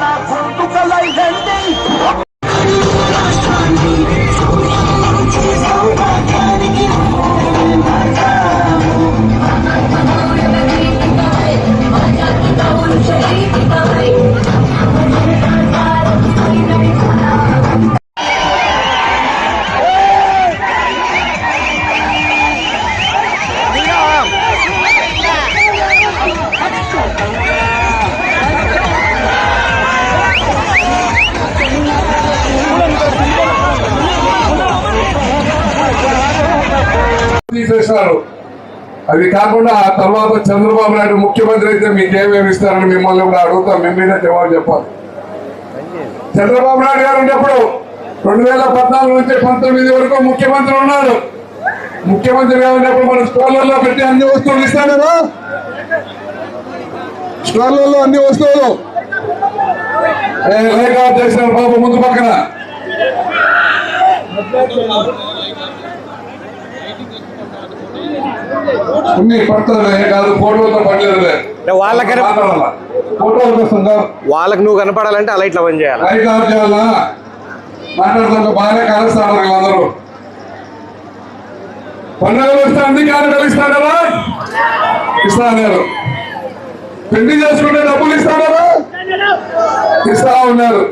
not తీసేసినారు అది కాకుండా ఆ తర్వాత చంద్రబాబు నాయుడు ముఖ్యమంత్రి అయితే మీకు ఏమేమి ఇస్తారని మిమ్మల్ని కూడా అడుగుతాం. మీ మీద జవాబు చెప్పాలి. చంద్రబాబు నాయుడు గారు ఉన్నప్పుడు రెండు వేల పద్నాలుగు నుంచి పంతొమ్మిది వరకు ముఖ్యమంత్రి ఉన్నాడు. ముఖ్యమంత్రిగా ఉన్నప్పుడు మన స్టోర్లలో పెట్టి అన్ని వస్తువులు ఇస్తాడు స్టోర్లలో అన్ని వస్తువులు. ఏ, చేసిన బాబు ముందు పక్కన. వాళ్ళకి నువ్వు కనపడాలంటే అలా ఇట్లా పని చేయాలి? వీళ్ళందరూ పండుగలు వస్తే అన్ని ఇస్తాన్నారు పెళ్ళి చేసుకుంటే డబ్బులు ఇస్తారా ఇస్తా ఉన్నారు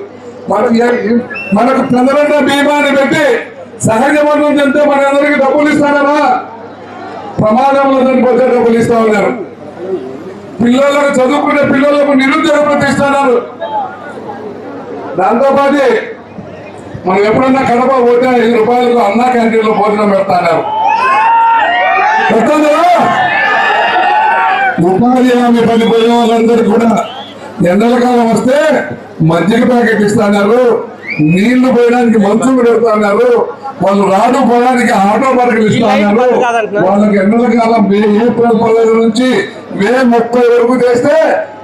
మనకు చంద్రన్న బీమాని పెట్టి సహజ మరణం చెందితే మన అందరికి డబ్బులు ఇస్తారా ప్రమాదంలో చనిపోతే డబ్బులు ఇస్తా ఉన్నారు. పిల్లలకు చదువుకునే పిల్లలకు నిరుద్యోగ ప్రతిస్తున్నారు దాంతోపాటు మనం ఎప్పుడన్నా కడప పోతే ఐదు రూపాయలకు అన్నా క్యాంటీన్లో భోజనం పెడతాన్నారు ఉపాధి హామీ పని పోయిన వాళ్ళందరూ కూడా ఎండల కాలం వస్తే మజ్జిగ ప్యాకెట్ ఇస్తున్నారు నీళ్ళు పోయడానికి మంచం పెడుతున్నారు. వాళ్ళు రాడు పోవడానికి ఆటో పార్కులు ఇస్తున్నారు. వాళ్ళకి ఎండల కాలం ఏప్రిల్ పదహైదు నుంచి మే ముప్పై వరకు చేస్తే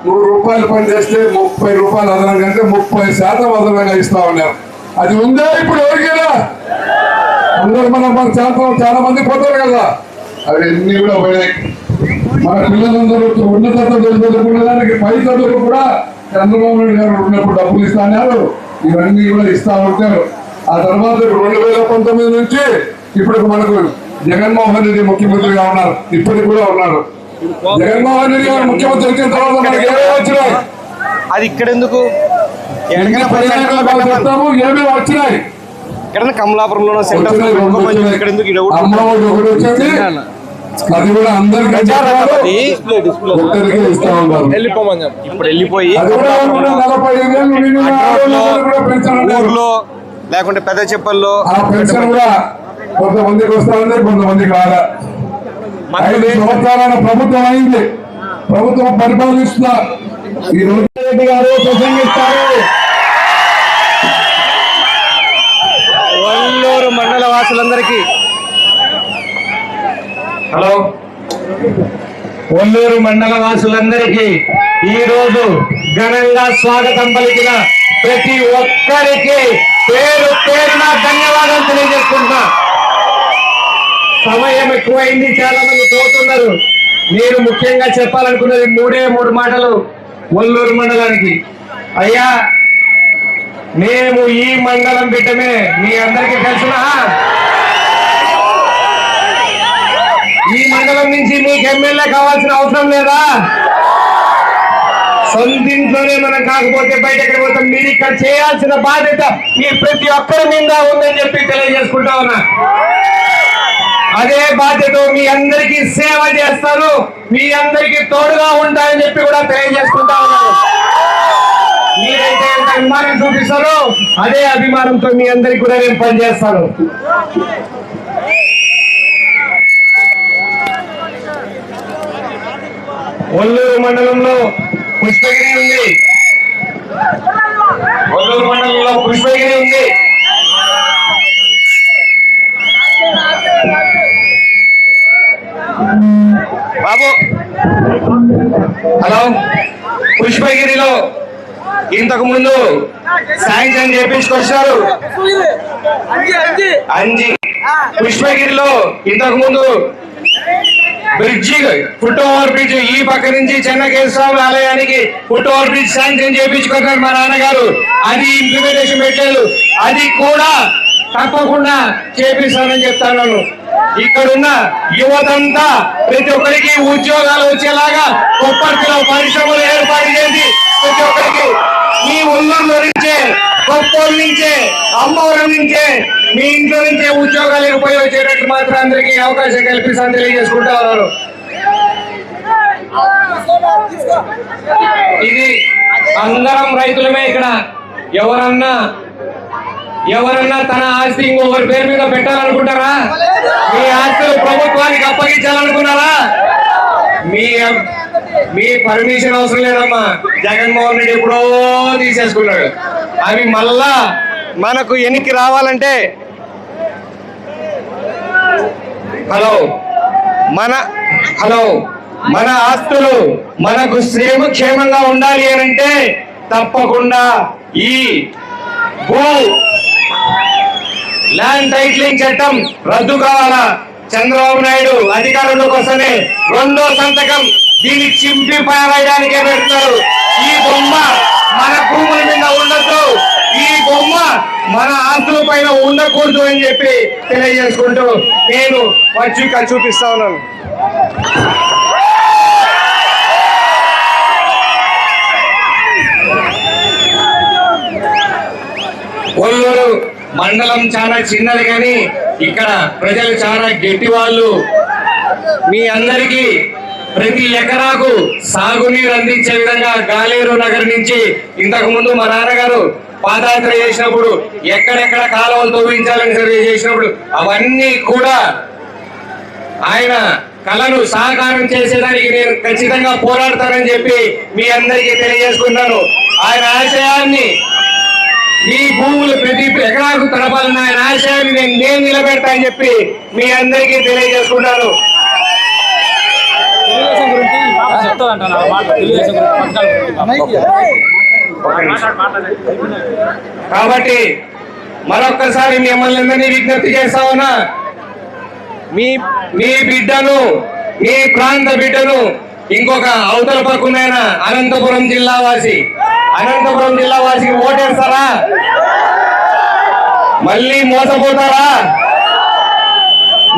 నూరు రూపాయలు పని చేస్తే ముప్పై రూపాయలు అదనంగా అంటే ముప్పై శాతం అదనంగా ఇస్తా ఉన్నారు. అది ఉందా ఇప్పుడు ఎవరికైనా? అందరు మనం మన చాలా చాలా మంది పోతారు కదా. అవి అన్ని కూడా పోయినాయి. మన పిల్లలందరూ ఉన్నత చదువుకునేదానికి పై చదువులు కూడా చంద్రబాబు నాయుడు గారు ఉన్నప్పుడు డబ్బులు ఇస్తాన్నారు ఇవన్నీ కూడా ఇస్తా ఉంటారు ఆ తర్వాత రెండు వేల పంతొమ్మిది నుంచి ఇప్పుడు మనకు జగన్మోహన్ రెడ్డి ముఖ్యమంత్రిగా ఉన్నారు. ఇప్పటికి కూడా ఉన్నారు. జగన్మోహన్ రెడ్డి గారు ముఖ్యమంత్రి వచ్చిన తర్వాత మనకి ఏమేమి వచ్చినాయి? అది ఇక్కడ ఎందుకు? చెప్తాము ఏమేమి వచ్చినాయి? కమలాపురంలో సెంటర్. ఇక్కడ ఎందుకు వచ్చింది. అది కూడా అందరికి ఇప్పుడు వెళ్ళిపోయి నలభై ఐదు ఏళ్ళు నిండిన ఆడవాళ్ళందరూ కూడా పెన్షన్ ఉన్నారు. ఊర్లో లేకుంటే పెద్ద చెప్పల్లో కొంతమందికి వస్తా ఉంది కొంతమందికి రాలే. ఐదు సంవత్సరాల ప్రభుత్వం అయింది. ప్రభుత్వం పరిపాలిస్తున్నా ఈ రోజు రెడ్డి గారు ప్రసంగిస్తారు. వల్లూరు మండల వాసులందరికీ. హలో. ఒల్లూరు మండల వాసులందరికీ ఈ రోజు ఘనంగా స్వాగతం పలికిన ప్రతి ఒక్కరికి పేరు పేరున ధన్యవాదాలు తెలియజేసుకుంటున్నా. సమయం ఎక్కువైంది చాలా మంది పోతున్నారు. నేను ముఖ్యంగా చెప్పాలనుకున్నది మూడే మూడు మాటలు ఒల్లూరు మండలానికి. అయ్యా మేము ఈ మండలం బిడ్డమే. మీ అందరికీ తెలుసునా? ఈ మండలం నుంచి మీకు ఎమ్మెల్యే కావాల్సిన అవసరం లేదా? సొంతింట్లోనే మనం కాకపోతే బయట ఎక్కడ పోతాం? మీరు ఇక్కడ చేయాల్సిన బాధ్యత మీ ప్రతి ఒక్కరి మీద ఉందని చెప్పి తెలియజేసుకుంటా ఉన్నా. అదే బాధ్యత మీ అందరికీ సేవ చేస్తారు. మీ అందరికీ తోడుగా ఉంటాయని చెప్పి కూడా తెలియజేసుకుంటా ఉన్నారు. మీరైతే ఎంత అభిమానం చూపిస్తారో అదే అభిమానంతో మీ అందరికీ కూడా నేను పనిచేస్తాను. ఒల్లూరు మండలంలో పుష్పగిరి ఉంది. ఒల్లూరు మండలంలో పుష్పగిరి ఉంది. బాబు హలో పుష్పగిరిలో ఇంతకు ముందు శాంక్షన్ చేపించుకొచ్చారు. అంజి పుష్పగిరిలో ఇంతకు ముందు బ్రిడ్జి ఫుట్ ఓవర్ బ్రిడ్జ్ ఈ పక్క నుంచి చెన్నకేశ్వర ఆలయానికి ఫుట్ ఓవర్ బ్రిడ్జ్ శాంక్షన్ చేయించుకున్నారు మా నాన్నగారు. అది ఇంప్లిమెంటేషన్ పెట్టలేదు అది కూడా తప్పకుండా చేపిస్తానని చెప్తాను ఇక్కడున్న యువతంతా ప్రతి ఒక్కరికి ఉద్యోగాలు వచ్చేలాగా కొప్పర్తిలో పరిశ్రమలు ఏర్పాటు చేసి ప్రతి ఒక్కరికి మీ ఉల్లూరులో నుంచే కొప్పూరు నుంచే అమ్మవరం నుంచే మీ ఇంట్లో నుంచే ఉద్యోగాలకు ఉపయోగించేటట్టు మాత్రం అందరికీ అవకాశం కల్పిస్తాను తెలియజేసుకుంటా ఉన్నారు. ఇది అందరం రైతులమే ఇక్కడ. ఎవరన్నా ఎవరన్నా తన ఆస్తి ఇంకొకరి పేరు మీద పెట్టాలనుకుంటారా? మీ ఆస్తులు ప్రభుత్వానికి అప్పగించాలనుకున్నారా? మీ మీ పర్మిషన్ అవసరం లేదమ్మా. జగన్మోహన్ రెడ్డి ఎప్పుడో తీసేసుకున్నాడు. అవి మళ్ళా మనకు ఎన్నికి రావాలంటే హలో మన హలో మన ఆస్తులు మనకు క్షేమ క్షేమంగా ఉండాలి అని అంటే తప్పకుండా ఈ భూ ల్యాండ్ టైట్లింగ్ చట్టం రద్దు కావాలా? చంద్రబాబు నాయుడు అధికారుల కోసమే రెండో సంతకం దీన్ని చింపి పారేయడానికే పెడతారు ఈ బొమ్మ మన భూముల మీద ఉండదు ఈ బొమ్మ మన ఆస్తుల పైన ఉండకూడదు అని చెప్పి తెలియజేసుకుంటూ నేను వచ్చి ఇక్కడ చూపిస్తా ఉన్నాను. ఒల్లూరు మండలం చాలా చిన్నది కానీ ఇక్కడ ప్రజలు చాలా గట్టి వాళ్ళు మీ అందరికీ ప్రతి ఎకరాకు సాగునీరు అందించే విధంగా గాలేరు నగర్ నుంచి ఇంతకు ముందు మా నాన్నగారు పాదయాత్ర చేసినప్పుడు ఎక్కడెక్కడ కాలువలు తవ్వించాలని సర్వే చేసినప్పుడు అవన్నీ కూడా ఆయన కళను సాకారం చేసేదానికి నేను ఖచ్చితంగా పోరాడతానని చెప్పి మీ అందరికీ తెలియజేసుకున్నాను. ఆయన ఆశయాన్ని మీ భూములు ప్రతి ఎకరాకు తడపాలన్న ఆయన ఆశయాన్ని నేను నేను నిలబెడతా అని చెప్పి మీ అందరికీ తెలియజేసుకున్నాను. తెలుగుదేశం గురించి కాబట్టి మరొక్కసారి మిమ్మల్ని అందరినీ విజ్ఞప్తి చేస్తా ఉన్నా మీ మీ బిడ్డను మీ ప్రాంత బిడ్డను ఇంకొక అవతల పక్కనైన అనంతపురం జిల్లా వాసి అనంతపురం జిల్లా వాసికి ఓటేస్తారా? మళ్ళీ మోసపోతారా?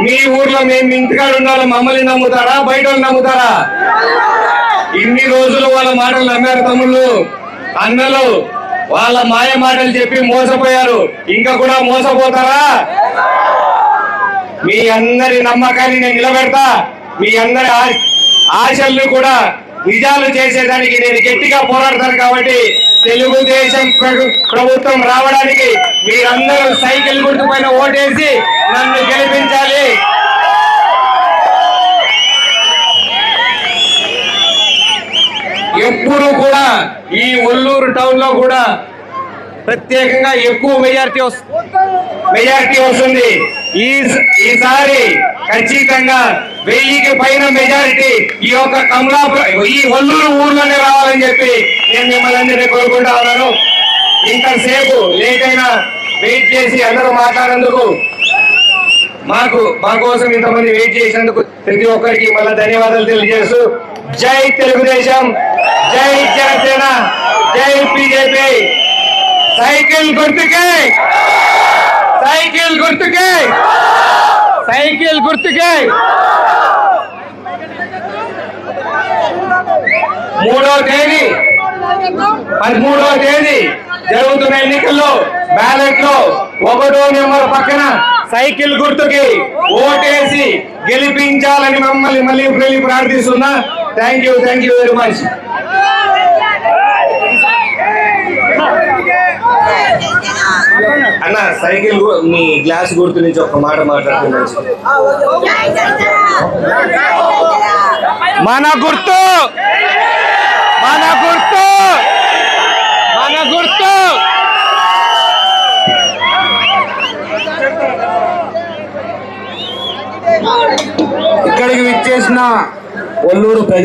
మీ ఊర్లో మేము ఇంటికాడ ఉండాలి మమ్మల్ని నమ్ముతారా? బయట వాళ్ళు నమ్ముతారా? ఇన్ని రోజులు వాళ్ళ మాటలు నమ్మారు తమ్ముళ్ళు. అన్నలు వాళ్ళ మాయ మాటలు చెప్పి మోసపోయారు. ఇంకా కూడా మోసపోతారా? మీ అందరి నమ్మకాన్ని నేను నిలబెడతా. మీ అందరి ఆ- ఆశల్ని కూడా నిజాలు చేసేదానికి నేను గట్టిగా పోరాడతాను కాబట్టి తెలుగుదేశం ప్రభుత్వం రావడానికి మీరందరూ సైకిల్ గుర్తు పైన ఓటేసి నన్ను గెలిపించాలి. ఎప్పుడు కూడా ఈ ఒల్లూరు టౌన్లో కూడా ప్రత్యేకంగా ఎక్కువ మెజారిటీ మెజారిటీ వస్తుంది. ఈ ఈసారి ఖచ్చితంగా వెయ్యికి పైన మెజారిటీ ఈ యొక్క కమలాపురం ఈ ఒల్లూరు ఊర్లోనే రావాలని చెప్పి నేను మిమ్మల్ని అందరినీ కోరుకుంటా ఉన్నాను. ఇంతసేపు లేట్ అయినా వెయిట్ చేసి అందరూ మాట్లాడేందుకు మాకు మా కోసం ఇంతమంది వెయిట్ చేసినందుకు ప్రతి ఒక్కరికి మళ్ళీ ధన్యవాదాలు తెలియజేస్తూ జై తెలుగుదేశం. జై జనసేన జై బీజేపీ. సైకిల్ గుర్తుకే. సైకిల్ గుర్తుకే. సైకిల్ గుర్తుకే. మూడో తేదీ. పదమూడవ తేదీ జరుగుతున్న ఎన్నికల్లో బ్యాలెట్లో ఒకటో నెంబర్ పక్కన సైకిల్ గుర్తుకి ఓటేసి గెలిపించాలని మమ్మల్ని మళ్ళీ మళ్ళీ ప్రార్థిస్తున్నా. Thank you thank you very much. అన్న సైకిల్ గు- మీ గ్లాస్ గుర్తు నుంచి ఒక మాట మాట్లాడుతున్నాను మన గుర్తు! మన గుర్తు! మన గుర్తు! ఇక్కడికి విచ్చేసిన ఒల్లూరు ప్రజలు